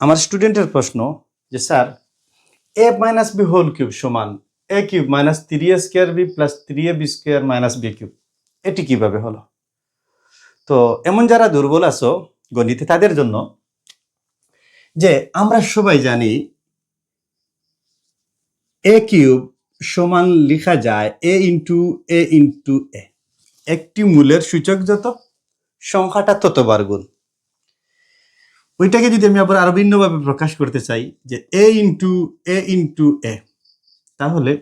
আমার স্টুডেন্টের প্রশ্ন যে, sir A minus B whole cube সমান A cube minus three A square B plus three A B square minus B cube এটি কীভাবে হলো? তো এমন যারা দুর্বল আছো গণিতে তাদের জন্য যে, আমরা সবাই জানি এ কিউব সমান লেখা যায় এ ইন্টু এ ইন্টু এ একটি মূলের সূচক যত, সংখ্যাটা ততবার গুণ। ওইটাকে যদি আমি আবার আরও ভিন্নভাবে প্রকাশ করতে চাই, যে এ ইন্টু এ ইন্টু এ তাহলে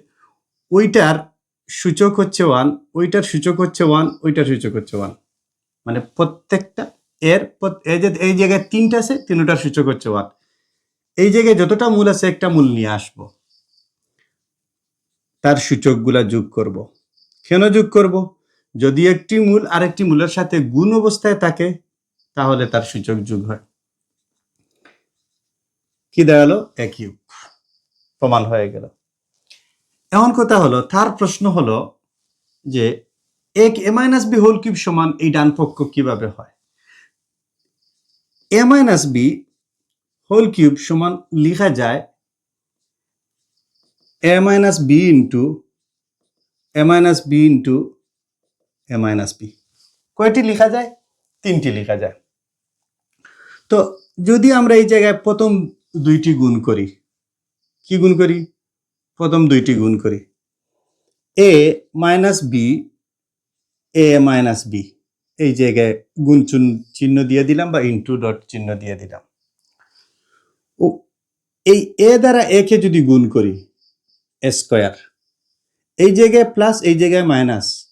ওইটার সূচক হচ্ছে ওয়ান ওইটার সূচক হচ্ছে ওয়ান ওইটার সূচক হচ্ছে ওয়ান মানে প্রত্যেকটা, এর এই যে, এই জায়গায় তিনটা আছে, তিনটার সূচক হচ্ছে ওয়ান এই জায়গায় যতটা মূল আছে, একটা মূল নিয়ে আসব। তার সূচকগুলা যোগ করব। কেন যোগ করব? যদি একটি মূল আরেকটি মূলের সাথে গুণ অবস্থায় থাকে, তাহলে তার সূচক যোগ হয়। কি দাঁড়াল? এক ইউব প্রমাণ হয়ে গেল। এমন কথা হলো, তার প্রশ্ন হলো যে, এক A minus B whole cube সমান এই ডান পক্ষ কীভাবে হয়? A minus B whole cube সমান লিখা যায় A minus B into A minus B into A minus B কয়টি লেখা যায়? তিনটি লেখা যায়। তো যদি আমরা এই জায়গায় প্রথম দুইটি গুণ করি। কি গুণ করি? প্রথম দুইটি গুণ করি। A minus B, A minus B. এই জায়গায় গুণ চুন- চিহ্ন দিয়ে দিলাম বা ইন্টু ডট চিহ্ন দিয়ে দিলাম। ও, এই এ দ্বারা এ কে যদি গুণ করি স্কোয়ার। এই জায়গায় প্লাস এই জায়গায় মাইনাস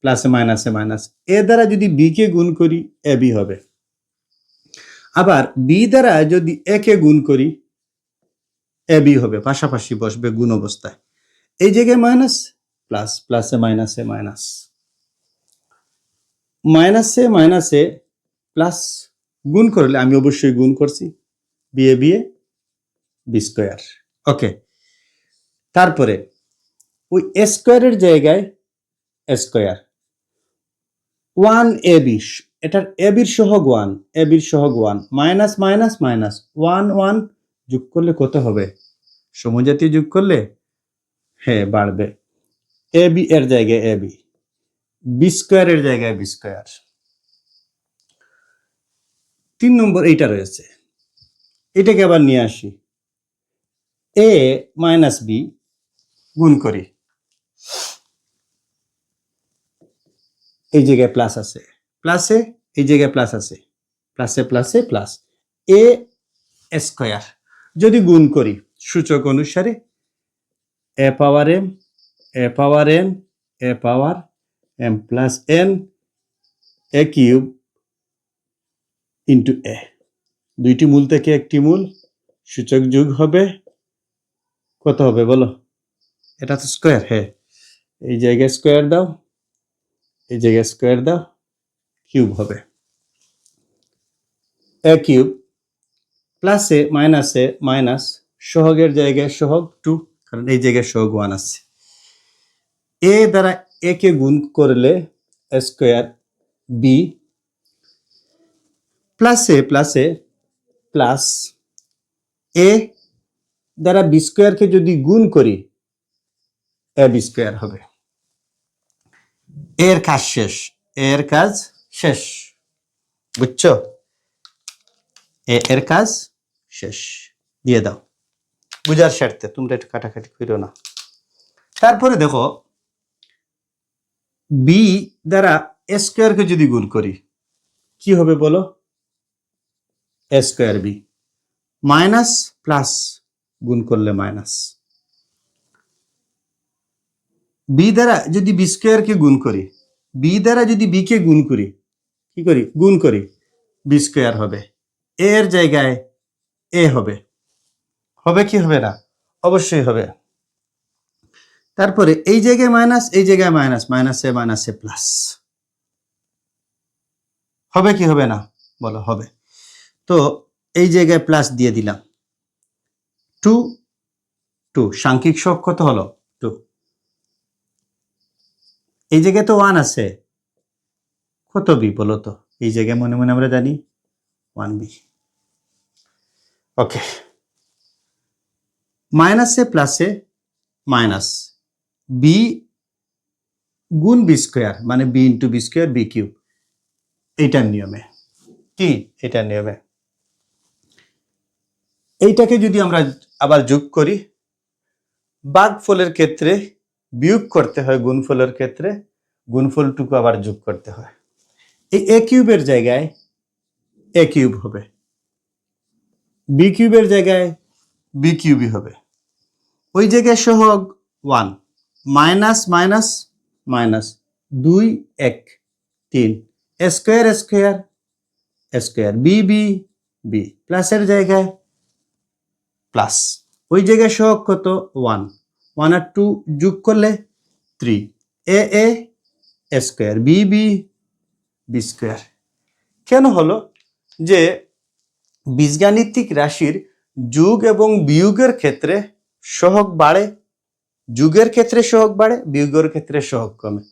প্লাসে মাইনাসে মাইনাস এ দ্বারা যদি বি কে গুণ করি, এ বি হবে। আবার বি দ্বারা যদি একে গুণ করি, এ বি হবে, পাশাপাশি বসবে গুণ অবস্থায়। এই জায়গায় মাইনাস প্লাস প্লাসে মাইনাসে মাইনাস মাইনাসে মাইনাসে প্লাস গুণ করলে আমি অবশ্যই গুণ করছি বিয়ে বিয়ে বি স্কোয়ার ওকে তারপরে ওই স্কোয়ারের জায়গায় স্কোয়ার ওয়ান এ বিশ এটার এ বির সহগ ওয়ান এ বির সহগ one minus minus minus, one one যোগ করলে কত হবে? সমজাতীয় যোগ করলে? হ্যাঁ বাড়বে। এ বি এর জায়গায় এ বি। বি স্কোয়ারের জায়গায় বি স্কোয়ার। তিন নম্বর এইটা রয়েছে। এটাকে আবার নিয়ে আসি। এ মাইনাস বি গুণ করি। এই জায়গায় প্লাস আছে। প্লাসে এই জায়গায় প্লাস আছে। প্লাসে প্লাসে প্লাস এ স্কোয়ার যদি গুণ করি, সূচক অনুসারে A power M A power N A power M plus N A cube into A দুইটি মূল থেকে একটি মূল, সূচক যুগ হবে, কত হবে বলো? এটা তো স্কোয়ার হ্যাঁ। এই জায়গায় স্কোয়ার দাও, এই জায়গায় স্কোয়ার দাও। কিউব হবে। এ কিউব প্লাসে মাইনাসে মাইনাস সহগের জায়গায় সহগ টু কারণ এই জায়গায় সহগ ওয়ান আছে। এ দ্বারা এ কে গুণ করলে স্কোয়ার বি প্লাসে প্লাসে প্লাস এ দ্বারা বি স্কোয়ারকে যদি গুণ করি এ বি স্কোয়ার হবে। এর কাজ শেষ। এর কাজ শেষ। বুঝছ? এর কাজ শেষ। দিয়ে দাও। বুঝার স্বার্থে, তোমরা একটু কাটাকাটি করো না। তারপরে দেখো বি দ্বারা স্কোয়ারকে যদি গুণ করি, কি হবে বলো? স্কোয়ার বি মাইনাস প্লাস গুণ করলে মাইনাস বি দ্বারা যদি বি স্কোয়ারকে গুণ করি বি দ্বারা যদি বি কে গুণ করি কি করি? গুণ করি। বি স্কোয়ার হবে। এর জায়গায় এ হবে। হবে কি হবে না? অবশ্যই হবে। তারপরে এই জায়গায় মাইনাস এই জায়গায় মাইনাস মাইনাসে এ প্লাস হবে কি হবে না? বলো, হবে। তো এই জায়গায় প্লাস দিয়ে দিলাম। টু টু সাংখ্যিক শখ কত হলো? টু এই জায়গায় তো ওয়ান আছে। কত বি বলো তো এই জায়গায় মনে মনে আমরা জানি ওয়ান বি ওকে মাইনাসে প্লাসে মাইনাস বি গুণ বি স্কোয়ার মানে B into B square B cube এইটার নিয়মে। কি? এটার নিয়মে। এইটাকে যদি আমরা আবার যোগ করি ফলের ক্ষেত্রে বিয়োগ করতে হয়, গুণফলের ক্ষেত্রে গুণফলটুকু আবার যোগ করতে হয়। এই এ কিউবের জায়গায় এ কিউব হবে। বি কিউবের জায়গায় বি কিউবই হবে। ওই জায়গায় সহগ ওয়ান মাইনাস মাইনাস মাইনাস দুই, এক, তিন square square square B B B প্লাসের জায়গায় প্লাস ওই জায়গায় সহগ কত? ওয়ান ওয়ান আর টু যোগ করলে three A A square B B B square কেন হলো? যে বীজগাণিতিক রাশির যোগ এবং বিয়োগের ক্ষেত্রে সহগ বাড়ে, যুগের ক্ষেত্রে সহগ বাড়ে, বিয়োগের ক্ষেত্রে সহগ কমে।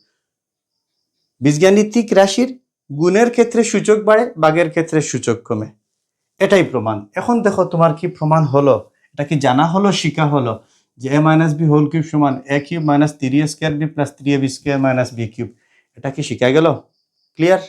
বীজগাণিতিক রাশির গুণের ক্ষেত্রে সূচক বাড়ে, বাঘের ক্ষেত্রে সূচক কমে। এটাই প্রমাণ। এখন দেখো তোমার কি প্রমাণ হলো? এটা কি জানা হলো, শিখা হলো? যে A minus B whole cube সমান A cube minus three square B plus three A B square minus B cube এটা কি শিখা গেল? ক্লিয়ার